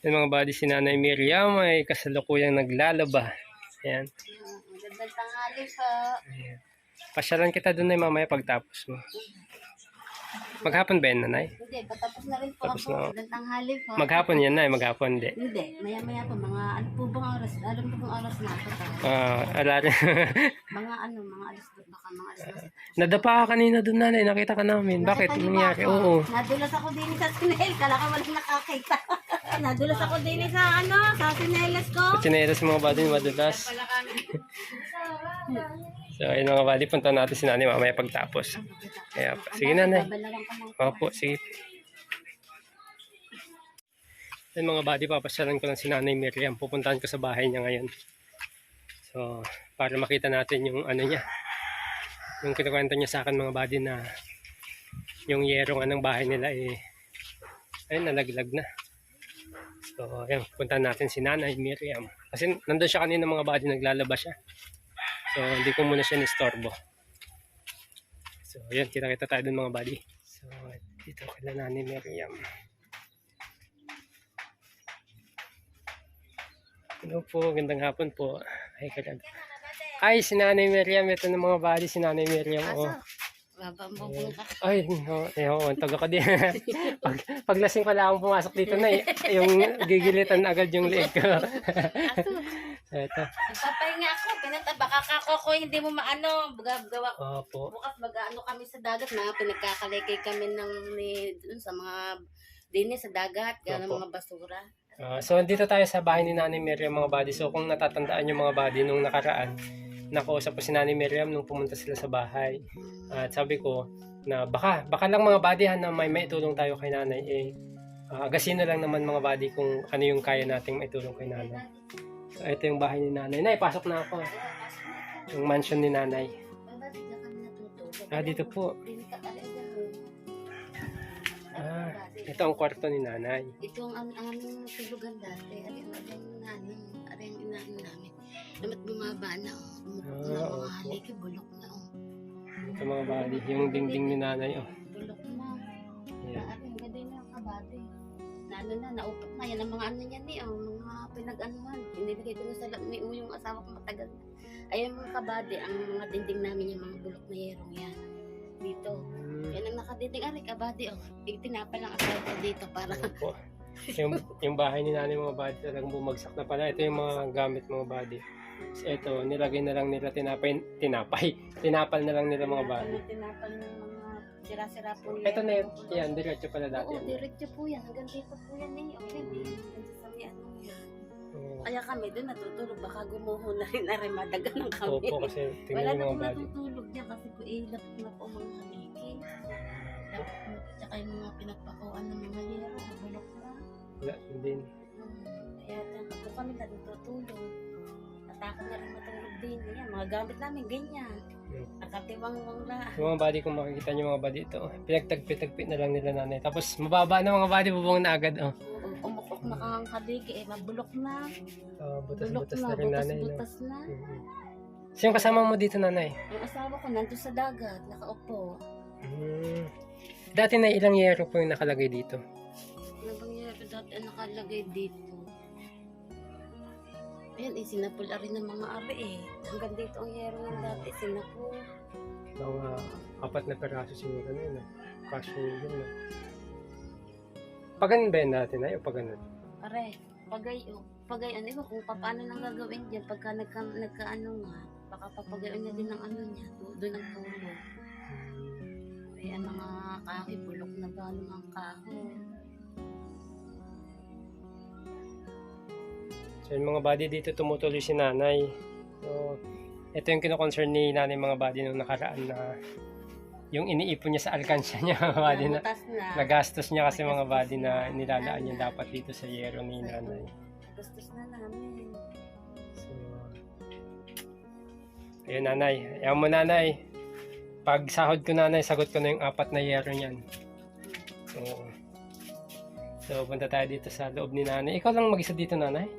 Yung mga body si Nanay Miriam ay kasalukuyang naglalaba. Ayan. Magandang tanghali po. Ayan. Pasyalan kita doon ay mamaya pagtapos mo. Maghapon ba yan, Nanay? Hindi, patapos na rin po Tapos ako. na. Magandang tanghali po. Maghapon yan, Nay. Maghapon, hindi. Hindi, maya-maya po. Mga ano po bang oras? Alam po bang oras na ito po? Ah, ala rin. Mga ano, mga alas do, baka mga alas dos. Nadapa ka kanina doon, Nanay. Nakita ka namin. Bakit? Nakita Anong niyo ba nangyari? ako? Oo. Nadulas ako din sa sinel. Kala ka walang nakakita. Nadulas ako din sa ano, sa sinelas ko. Chinelas mga body madulas. So, ayun mga body. Punta natin si Nanay mamaya pagtapos. Kaya, sige, Nanay. Opo, sige. Yan mga buddy, papasyalan ko lang si Nanay Miriam. Pupuntahan ko sa bahay niya ngayon. So, para makita natin yung ano niya. Yung kinukwento niya sa akin mga buddy na yung yero nga ng bahay nila eh ayun, nalaglag na. So, ayun, puntahan natin si Nanay Miriam. Kasi nandun siya kanina mga buddy, naglalaba siya. So, hindi ko muna siya nistorbo. So, ayan, kita-kita tayo dun mga buddy. So, dito kila Nani Miriam. Hello po, gandang hapon po. Ay, kailan. Ay, si Nanay Miriam. Ito ng mga buddy, si Nanay Miriam. Oh. Babambong ka. Ay, no, eh, oo, taga ka din. pag, paglasing ko lang pumasok dito na, eh, yung gigilitan agad yung leg ko. Ito. Nagpapahinga ako. Pinata, baka kako ko hindi mo maano. Gawa, Opo. bukas mag-ano kami sa dagat. Mga pinagkakalikay kami ng ni, dun sa mga dini sa dagat. Gano'n mga basura. Ah, so, dito tayo sa bahay ni Nanay Miriam mga buddy. So, kung natatandaan yung mga buddy nung nakaraan, nakausap ko si Nanay Miriam nung pumunta sila sa bahay. At sabi ko na baka, baka lang mga buddy ha, na may maitulong tayo kay Nanay. Eh, uh, agasino lang naman mga buddy kung ano yung kaya nating maitulong kay Nanay. So, ito yung bahay ni Nanay. Nay, pasok na ako. Yung mansion ni Nanay. Ah, dito po. Ah, ito ang kwarto ni Nanay. Ito ang am- aming tulugan dati. Aling aling namin. Aling inahin namin. Damat bumaba na. Oh. Na Ah, mga opo. haliki. Bulok na. Oh. Ito mga buddy. Yung dingding ni Nanay. Oh. Bulok na. Ayan. Ano na, naupot na. Yan ang mga ano niya ni. Oh, mga pinag-anuhan. Inilagay ko na sa lab ni yung asawa ko matagal na. Ayun mga kabate. Ang mga dinding namin yung mga bulok na yerong yan. Dito. Hmm. Yan ang nakadinding. Ari kabate. Oh. Itinapa lang asawa ko dito para Opo. yung, yung bahay ni nanay mga body talagang bumagsak na pala. Ito yung mga gamit mga body. So, ito, nilagay na lang nila tinapay, tinapay. Tinapal na lang nila mga body. Tinapal ng mga sira-sira po yan. Ito na yun, yan, diretso pala dati. Oo, diretso po yan. Hanggang dito po yan eh. Okay. Hanggang sa may ano yan. Oo. Kaya kami doon natutulog. Baka gumuho na rin na rin madagan ng kami. Opo, kasi Wala tingnan na yung po mga body. natutulog dyan kasi po ilap na po mga haliki. Tapos, Tsaka yung mga pinagpakuan ng mga yero. Bulok na. Wala din. Hmm, Kaya po kami natutulog. Natakot na rin matulog din. Yan, mga gamit namin ganyan. Nakatiwang-wang na. Yung mga body, kung makikita nyo mga body ito, pinagtagpit-tagpit na lang nila nanay. Tapos mababa na mga body, bubong na agad. Oh. Oo, Umukok na kang haliki. Eh, mabulok na. Ah, Bulok butas-butas na, rin nanay. Butas-butas na. Mhm. Sino kasama mo dito nanay? Yung asawa ko nandun sa dagat, nakaupo. Hmm. Dati na ilang yero po yung nakalagay dito. Bang yero dati ang nakalagay dito? Ayan, eh, sinapol na rin ng mga ari eh. Hanggang dito ang yero ng dati, sinapol. Mga apat na peraso siguro na yun. ah. Cash yun. No? Pag ganun ba yun natin ay o pag ganun? Pare, pagay, oh, pagay, ano ko kung paano nang gagawin dyan pagka nagka, nagkaano nga, baka papagayon na din ng ano niya, do- doon ang tulog. Ay, ang mga kahoy, bulok na ba ng mga kahoy. So yung mga body dito tumutuloy si nanay. So ito yung kino-concern ni nanay mga body nung nakaraan na yung iniipon niya sa alkansya niya mga body na na. nagastos niya kasi mga body na nilalaan niya dapat dito sa yero ni nanay. Gustos na namin. So, ayun nanay. Ayaw mo nanay. Pag sahod ko nanay, sagot ko na yung apat na yero niyan. So, so punta tayo dito sa loob ni nanay. Ikaw lang mag-isa dito nanay?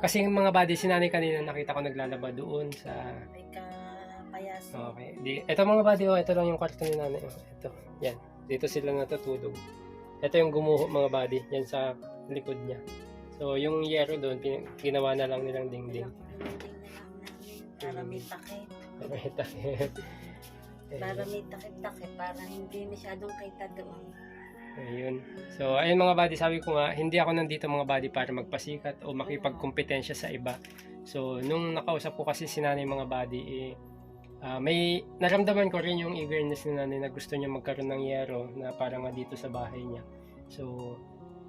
Kasi yung mga body si nanay kanina nakita ko naglalaba doon sa... May kapayaso. Okay. Di, ito mga body, oh, ito lang yung kwarto ni nanay. Oh, ito. Yan. Dito sila natutulog. Ito yung gumuho mga buddy, yan sa likod niya. So, yung yero doon, pin- ginawa na lang nilang dingding. Pininding na lang namin para may takip. Para may takip-takip, para hindi masyadong kita doon. Ayun. So, ayun mga buddy, sabi ko nga, hindi ako nandito mga buddy para magpasikat o makipagkompetensya sa iba. So, nung nakausap ko kasi si nanay mga buddy, eh, ah, may naramdaman ko rin yung eagerness ni nanay na gusto niya magkaroon ng yero na para nga dito sa bahay niya. So,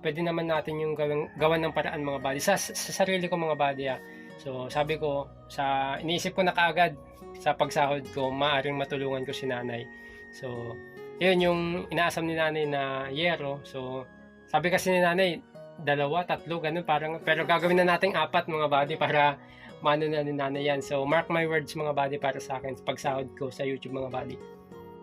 pwede naman natin yung gawin, gawan ng paraan mga buddy. Sa, sa sarili ko mga buddy ah. So, sabi ko, sa iniisip ko na kaagad sa pagsahod ko, maaring matulungan ko si nanay. So, yun yung inaasam ni nanay na yero. So, sabi kasi ni nanay, dalawa, tatlo, ganun parang, pero gagawin na nating apat mga buddy para mano na ni nanay yan. So, mark my words mga buddy para sa akin, pagsahod ko sa YouTube mga buddy.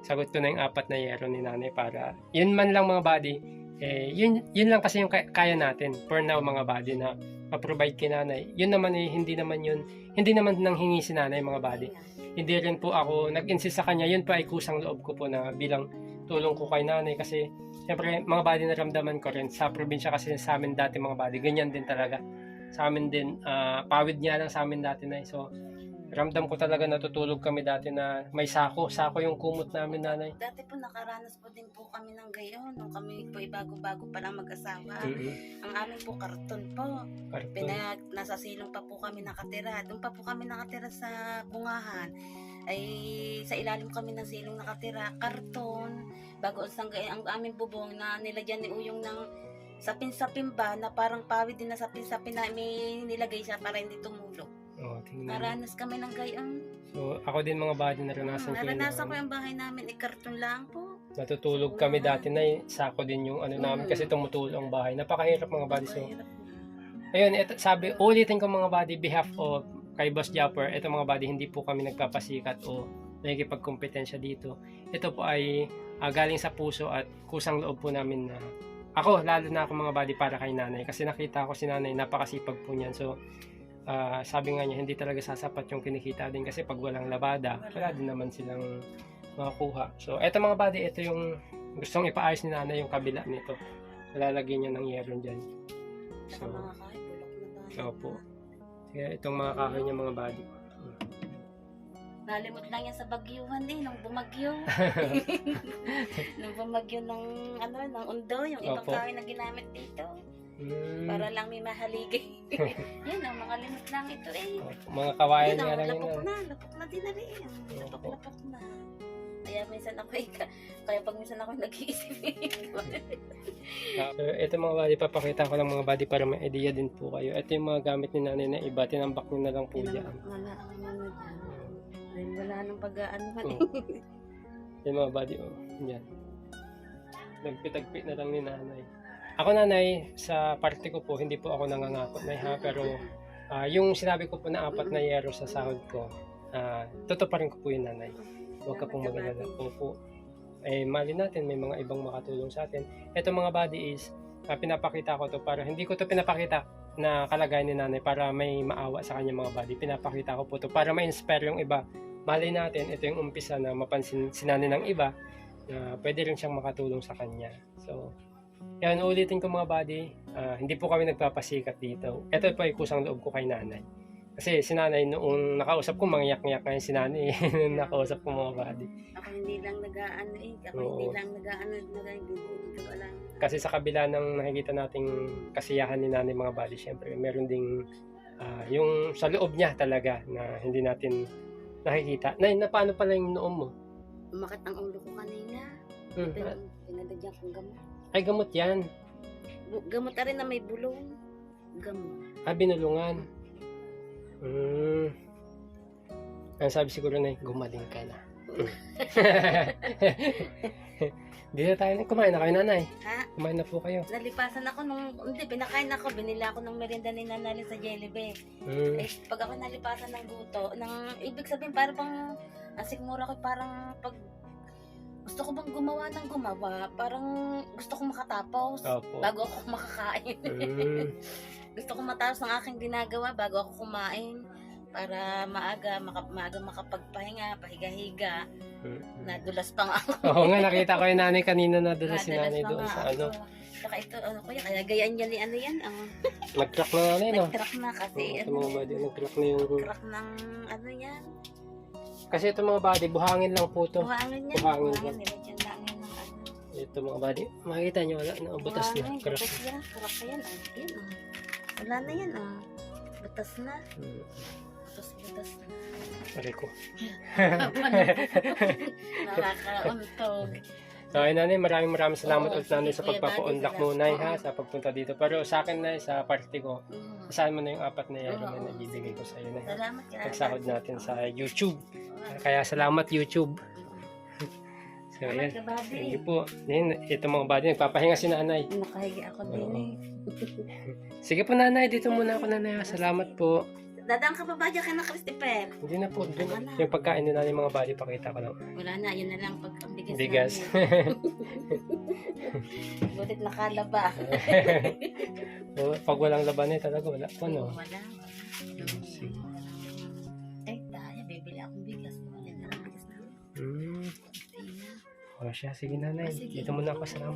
Sagot ko na yung apat na yero ni nanay para, yun man lang mga buddy, eh, yun, yun lang kasi yung kaya, kaya natin for now mga buddy na ma-provide kay nanay. Yun naman eh, hindi naman yun, hindi naman nang hingi si nanay mga buddy hindi rin po ako nag-insist sa kanya. Yun pa ay kusang loob ko po na bilang tulong ko kay nanay kasi siyempre mga body naramdaman ko rin sa probinsya kasi sa amin dati mga body ganyan din talaga sa amin din ah, pawid niya lang sa amin dati na so ramdam ko talaga natutulog kami dati na may sako sako yung kumot namin nanay Dati po nakaranas po din po kami ng gayon. Nung kami po bago-bago pa lang mag-asawa. mm Ang amin po karton po. Karton. Pinag, nasa silong pa po kami nakatira. Doon pa po kami nakatira sa bungahan. Ay sa ilalim kami ng silong nakatira. Karton. Bago ang ang aming bubong na nilagyan ni Uyong ng sapin-sapin ba na parang pawid din na sapin-sapin na may nilagay siya para hindi tumulog. oh, tingnan. Naranas kami ng gayon. so ako din mga body naranasan ko yun Naranasan ko na- yung bahay namin, ikarton lang po. natutulog kami dati na sako din yung ano namin kasi tumutulong ang bahay napakahirap mga body so na. Ayun, ito, sabi, ulitin ko mga buddy, behalf of kay Boss Japper, ito mga buddy, hindi po kami nagpapasikat o nakikipagkompetensya dito. Ito po ay ah, galing sa puso at kusang loob po namin na ako, lalo na ako mga buddy para kay nanay. Kasi nakita ko si nanay, napakasipag po niyan. So, ah, sabi nga niya, hindi talaga sasapat yung kinikita din kasi pag walang labada, wala din naman silang makakuha. So, ito mga buddy, ito yung gustong ipaayos ni nanay yung kabila nito. Lalagyan niya ng yeron dyan. So, mga kahoy, Kaya itong mga kahoy niya mga body. Nalimot lang yan sa bagyuhan eh, nung bumagyo. nung bumagyo ng, ano, ng undo, yung ibang Opo. kahoy na ginamit dito. Mm. Para lang may mahaligay. Yan ang mga limot lang ito eh. Opo, Mga kawayan Yan nga ang lang yun. lapok na, lapok na din na rin. Lapok-lapok na. Kaya minsan ako ka- kaya pag minsan ako nag-iisip. Ah, so, ito mga body, papakita ko lang mga body para may idea din po kayo. Ito yung mga gamit ni nanay na iba, tinambak niyo na lang po dyan. Wala. Dahil wala nang pag-ano Oo. Yung mga body, oh, yan. Nagpitagpit na lang ni nanay. Ako nanay, sa parte ko po, hindi po ako nangangako na ha, pero ah, yung sinabi ko po na apat na yero sa sahod ko, ah, totoo pa rin ko po yun nanay. Huwag ka pong mag-alala. Opo. Eh, mali natin, may mga ibang makatulong sa atin. Ito mga body is, ah, pinapakita ko to para, hindi ko to pinapakita na kalagayan ni nanay para may maawa sa kanya mga body. Pinapakita ko po to para ma-inspire yung iba. Mali natin, ito yung umpisa na mapansin si nanay ng iba na pwede rin siyang makatulong sa kanya. So, yan, ulitin ko mga body, ah, hindi po kami nagpapasikat dito. Ito po ay kusang loob ko kay nanay. Kasi si nanay noong nakausap ko, mangyak-ngyak ngayon si nanay. nakausap ko mga body. Ako hindi lang nag-ano eh. Ako Oo. hindi lang nag-ano, nag-ano, wala. Kasi sa kabila ng nakikita nating kasiyahan ni nanay mga body, syempre meron ding ah, yung sa loob niya talaga na hindi natin nakikita. Nay, na paano pala yung noong mo? Umakit ang ulo ko kanina. Hmm, Pero pinadagyan kong gamot. Ay, gamot yan. Bu- Gamot na rin na may bulong. Gamot. Ah, binulungan. Hmm. Ang sabi siguro na, gumaling ka na. Di na tayo, kumain na kayo nanay. Ha? Kumain na po kayo. Nalipasan ako nung, hindi, pinakain ako, binila ako ng merienda ni Nanali sa Jollibee. Hmm. Eh, pag ako nalipasan ng guto, ng, ibig sabihin, parang pang, ang sigmura ko, parang pag, gusto ko bang gumawa ng gumawa, parang gusto ko makatapos Opo. bago ako makakain. Hmm. Gusto ko matapos ng aking ginagawa bago ako kumain. para maaga, maka, maaga makapagpahinga, pahiga-higa. Mm. Nadulas pa nga ako. Oo nga, nakita ko yung nanay kanina na doon si Nadulas nanay doon sa ano. Saka ito, ano kuya, kaya gayaan niya ni ano yan. Oh. Nag-crack na nanay, no? Nag-crack na kasi, Oo, ano, mga body, nag-crack na yung... crack ng ano yan. Kasi ito mga body, buhangin lang po to. Buhangin yan. Buhangin Buhangin, yan. lang yan ng ano. Ito mga body, makikita nyo, wala na, butas na. Crack. butas yan. Crack na yan. Oh. Wala na yan, oh. Butas na. Mm. Butas, butas na. Aray ko. Nakakauntog. So, ayun nanay, maraming maraming salamat ulit nanay sa Buddy, mo nay ha, sa pagpunta dito. Pero sa akin na sa party ko, Mm. saan mo na yung apat na Oo, na nabibigay ko sa iyo na Salamat ka. pagsahod natin sa YouTube. Kaya salamat YouTube. So, Salamat ayan. ka, Bobby. Thank you po. Yan, ito mga body, nagpapahinga si nanay. Nakahiga ako din Oo. eh. Sige po nanay, dito muna ako nanay. Salamat po. Dadaan ka pa ba dyan kay na Christopher? Hindi na po. Dun, yung pagkain nila ng mga body, pakita ko lang. Wala na, yun na lang pag ang bigas, Bigas. namin. Butit nakalaba. Oo, Pag walang laban eh, talaga wala po, no? Wala, wala. O siya, sige nanay. Ah, sige. Dito muna ako. Salamat